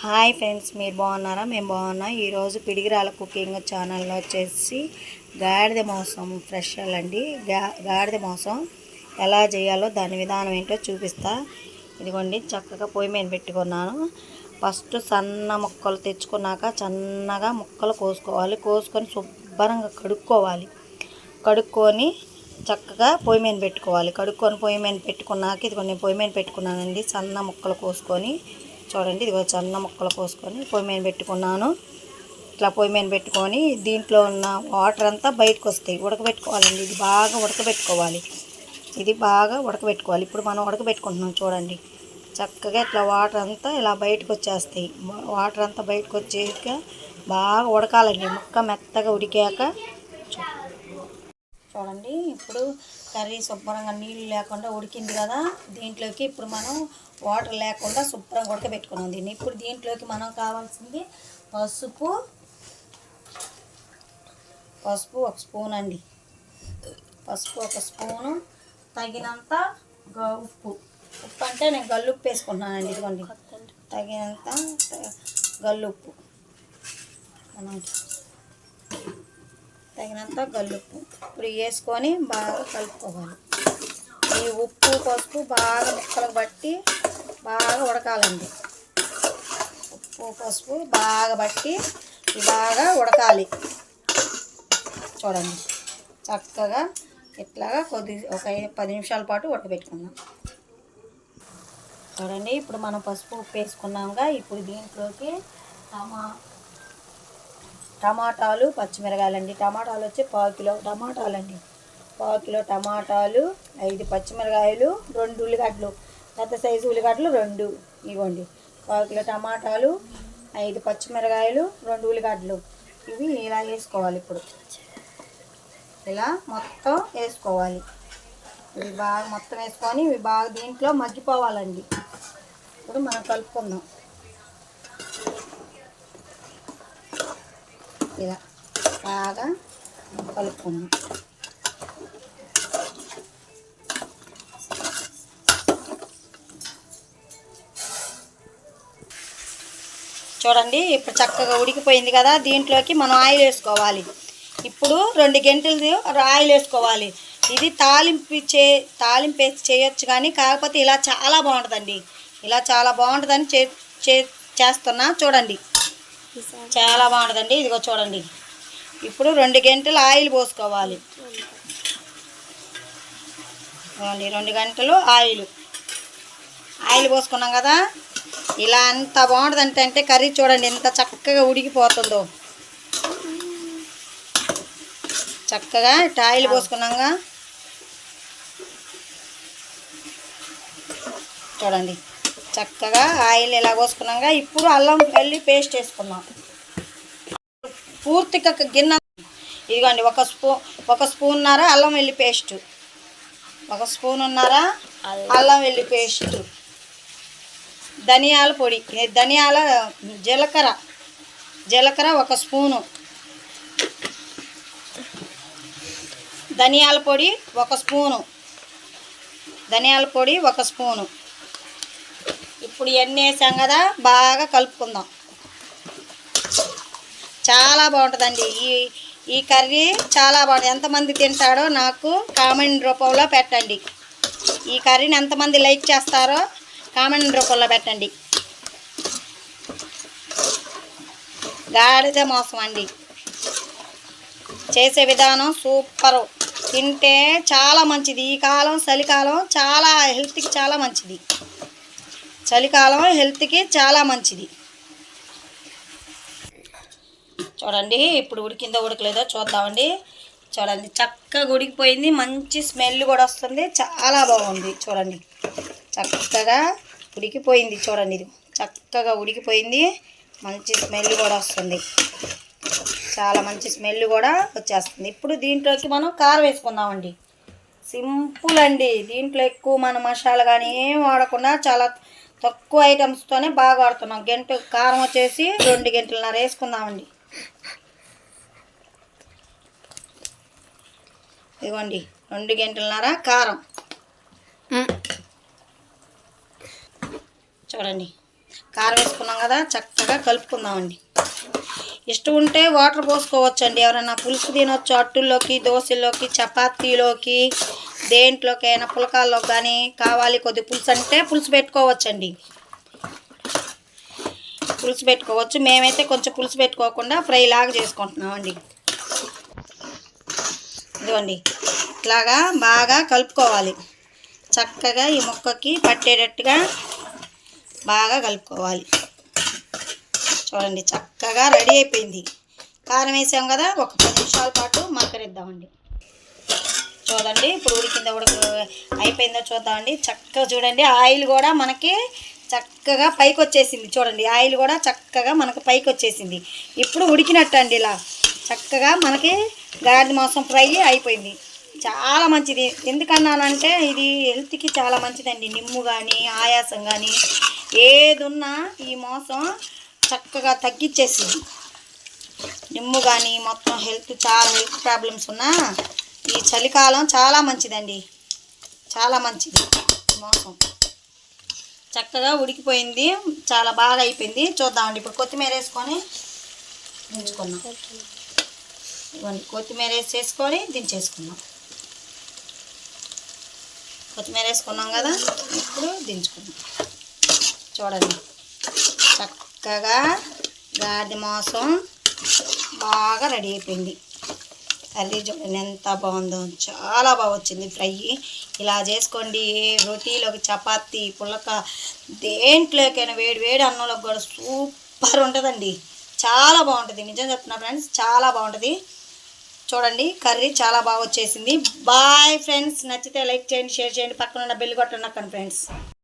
Hi friends మీరు బాగున్నారా? మేము బాగున్నాం. ఈరోజు పిడిగిరాల కుకింగ్ ఛానల్లో వచ్చేసి గాడిద మాంసం ఫ్రెష్ అండి గా గాడిద మాంసం ఎలా చేయాలో దాని విధానం ఏంటో చూపిస్తా. ఇదిగోండి చక్కగా పొయ్యి మీద పెట్టుకున్నాను. ఫస్ట్ సన్న ముక్కలు తెచ్చుకున్నాక సన్నగా ముక్కలు కోసుకోవాలి. కోసుకొని శుభ్రంగా కడుక్కోవాలి. కడుక్కొని చక్కగా పొయ్యి మీద పెట్టుకోవాలి. కడుక్కొని పొయ్యి మీద పెట్టుకున్నాక ఇదిగో నేను పొయ్యి మీద పెట్టుకున్నానండి. సన్న ముక్కలు కోసుకొని చూడండి. ఇదిగో సన్న ముక్కలు కోసుకొని పొయ్యి మీద పెట్టుకున్నాను. ఇట్లా పొయ్యి మీద పెట్టుకొని దీంట్లో ఉన్న వాటర్ అంతా బయటకు వస్తాయి. ఉడకబెట్టుకోవాలండి. ఇది బాగా ఉడకబెట్టుకోవాలి. ఇది బాగా ఉడకబెట్టుకోవాలి. ఇప్పుడు మనం ఉడకబెట్టుకుంటున్నాం చూడండి. చక్కగా ఇట్లా వాటర్ అంతా ఇలా బయటకు వచ్చేస్తాయి. వాటర్ అంతా బయటకు వచ్చాక బాగా ఉడకాలండి. ముక్క మెత్తగా ఉడికాక చూడండి ఇప్పుడు కర్రీ శుభ్రంగా నీళ్ళు లేకుండా ఉడికింది కదా దీంట్లోకి ఇప్పుడు మనం వాటర్ లేకుండా శుభ్రంగా ఉడకబెట్టుకున్నాం దీన్ని. ఇప్పుడు దీంట్లోకి మనం కావాల్సింది పసుపు పసుపు ఒక స్పూన్ అండి. పసుపు ఒక స్పూను తగినంత ఉప్పు. ఉప్పు అంటే నేను గల్లుప్పు వేసుకుంటున్నానండి ఇదిగోండి. తగినంత గల్లుప్పు. మనం తగినంత గల్లుప్పు. ఇప్పుడు వేసుకొని బాగా కలుపుకోవాలి. ఈ ఉప్పు పసుపు బాగా ముక్కలు బట్టి బాగా ఉడకాలండి. ఉప్పు పసుపు బాగా బట్టి బాగా ఉడకాలి. చూడండి. చక్కగా ఇట్లాగా కొద్ది ఒక ఐదు పది నిమిషాల పాటు ఉడకబెట్టుకుందాం. చూడండి. ఇప్పుడు మనం పసుపు ఉప్పు వేసుకున్నాంగా. ఇప్పుడు దీంట్లోకి టమా టమాటాలు పచ్చిమిరకాయలండి. టమాటాలు వచ్చి పావు కిలో టమాటాలండి. పావు కిలో టమాటాలు ఐదు పచ్చిమిరకాయలు రెండు ఉల్లిగడ్డలు. పెద్ద సైజు ఉల్లిగడ్డలు రెండు ఇవ్వండి. పావు కిలో టమాటాలు ఐదు పచ్చిమిరకాయలు రెండు ఉల్లిగడ్డలు. ఇవి ఇలా వేసుకోవాలి ఇప్పుడు. ఇలా మొత్తం వేసుకోవాలి. ఇవి బాగా మొత్తం వేసుకొని ఇవి బాగా దీంట్లో మగ్గిపోవాలండి. ఇప్పుడు మనం కలుపుకుందాం. ఇలా బాగా కలుపుకుందాం. చూడండి ఇప్పుడు చక్కగా ఉడికిపోయింది కదా దీంట్లోకి మనం ఆయిల్ వేసుకోవాలి. ఇప్పుడు రెండు గంటలు ఆయిల్ వేసుకోవాలి. ఇది తాలింపు చే తాలింపు వేసి చేయొచ్చు కానీ కాకపోతే ఇలా చాలా బాగుంటుందండి. ఇలా చాలా బాగుంటుందని చే చే చేస్తున్నా చూడండి. చాలా బాగుంటుందండి. ఇదిగో చూడండి. ఇప్పుడు రెండు గంటలు ఆయిల్ పోసుకోవాలి. రెండు గంటలు ఆయిల్. ఆయిల్ పోసుకున్నాం కదా? ఇలా అంత బాగుంటుంది అంటే కర్రీ చూడండి ఎంత చక్కగా ఉడికిపోతుందో. చక్కగా ఇటు ఆయిల్ పోసుకున్నాక చూడండి. చక్కగా ఆయిల్ ఇలా పోసుకున్నాక ఇప్పుడు అల్లం వెల్లి పేస్ట్ వేసుకున్నాం పూర్తిగా గిన్నె ఇదిగోండి ఒక స్పూ ఒక స్పూన్నర అల్లం వెల్లి పేస్ట్. ఒక స్పూన్ ఉన్నారా అల్లం వెల్లి పేస్ట్. ధనియాల పొడి ధనియాల జీలకర్ర జీలకర్ర ఒక స్పూను. ధనియాల పొడి ఒక స్పూను. ధనియాల పొడి ఒక స్పూను. ఇప్పుడు ఇవన్నీ వేసాం కదా బాగా కలుపుకుందాం. చాలా బాగుంటుందండి. ఈ ఈ కర్రీ చాలా బాగుంటుంది ఎంతమంది తింటాడో నాకు కామెంట్ రూపంలో పెట్టండి. ఈ కర్రీని ఎంతమంది లైక్ చేస్తారో కామెంట్ రూపంలో పెట్టండి. గాడిద మోసం అండి. చేసే విధానం సూపరు. తింటే చాలా మంచిది. ఈ కాలం చలికాలం చాలా హెల్త్కి చాలా మంచిది. చలికాలం హెల్త్కి చాలా మంచిది. చూడండి ఇప్పుడు ఉడికిందో ఉడకలేదో చూద్దామండి. చూడండి చక్కగా ఉడికిపోయింది. మంచి స్మెల్ కూడా వస్తుంది. చాలా బాగుంది. చూడండి చక్కగా ఉడికిపోయింది. చూడండి ఇది చక్కగా ఉడికిపోయింది. మంచి స్మెల్ కూడా వస్తుంది. చాలా మంచి స్మెల్ కూడా వచ్చేస్తుంది. ఇప్పుడు దీంట్లోకి మనం కారం వేసుకుందామండి. సింపుల్ అండి. దీంట్లో ఎక్కువ మన మసాలా కానీ ఏం వాడకుండా చాలా తక్కువ ఐటమ్స్తోనే బాగా వాడుతున్నాం. గంట కారం వచ్చేసి రెండు గంటలన్నర వేసుకుందామండి. ఇదిగోండి రెండు గంటలన్నర కారం. చూడండి కారం వేసుకున్నాం కదా చక్కగా కలుపుకుందామండి. ఇష్టం ఉంటే వాటర్ పోసుకోవచ్చండి. ఎవరైనా పులుసు తినొచ్చు అట్టుల్లోకి దోశల్లోకి చపాతీలోకి దేంట్లోకైనా పులకాల్లో కానీ కావాలి కొద్ది పులుసు అంటే పులుసు పెట్టుకోవచ్చండి. పులుసు పెట్టుకోవచ్చు. మేమైతే కొంచెం పులుసు పెట్టుకోకుండా ఫ్రై లాగా చేసుకుంటున్నామండి. ఇదిగోండి ఇట్లాగా బాగా కలుపుకోవాలి. చక్కగా ఈ ముక్కకి పట్టేటట్టుగా బాగా కలుపుకోవాలి. చూడండి చక్కగా రెడీ అయిపోయింది. కారం వేసాం కదా ఒక పది నిమిషాల పాటు మక్కరిద్దామండి చూడండి. ఇప్పుడు ఉడికిందో ఉడక అయిపోయిందో చూద్దామండి. చక్కగా చూడండి. ఆయిల్ కూడా మనకి చక్కగా పైకి వచ్చేసింది. చూడండి. ఆయిల్ కూడా చక్కగా మనకు పైకి వచ్చేసింది. ఇప్పుడు ఉడికినట్టు అండి ఇలా. చక్కగా మనకి గాడి మాంసం ఫ్రై అయిపోయింది. చాలా మంచిది. ఎందుకన్నానంటే ఇది హెల్త్కి చాలా మంచిదండి. నిమ్ము కానీ ఆయాసం కానీ ఏదున్నా ఈ మోసం చక్కగా తగ్గించేసింది నిమ్ము కానీ మొత్తం హెల్త్ చాలా హెల్త్ ప్రాబ్లమ్స్ ఉన్నా ఈ చలికాలం చాలా మంచిదండి. చాలా మంచిది. మోసం. చక్కగా ఉడికిపోయింది. చాలా బాగా అయిపోయింది. చూద్దామండి. ఇప్పుడు కొత్తిమీర వేసుకొని దించుకున్నాం ఇవ్వండి. కొత్తిమీర వేసేసుకొని దించేసుకున్నాం కొత్తిమీర వేసుకున్నాం కదా? ఇప్పుడు దించుకుందాం. చూడండి. చక్కగా గాడి మాంసం బాగా రెడీ అయిపోయింది. కర్రీ చూడండి ఎంత బాగుందో చాలా బాగా వచ్చింది ఫ్రై. ఇలా చేసుకోండి రొటీలోకి చపాతీ పుల్లక దేంట్లోకైనా వేడి వేడి అన్నంలోకి కూడా సూపర్ ఉంటుందండి. చాలా బాగుంటుంది. నిజం చెప్తున్నా ఫ్రెండ్స్ చాలా బాగుంటుంది. చూడండి కర్రీ చాలా బాగా వచ్చేసింది. బాయ్ ఫ్రెండ్స్ నచ్చితే లైక్ చేయండి షేర్ చేయండి పక్కన ఉన్న బెల్ కొట్టండి ఫ్రెండ్స్.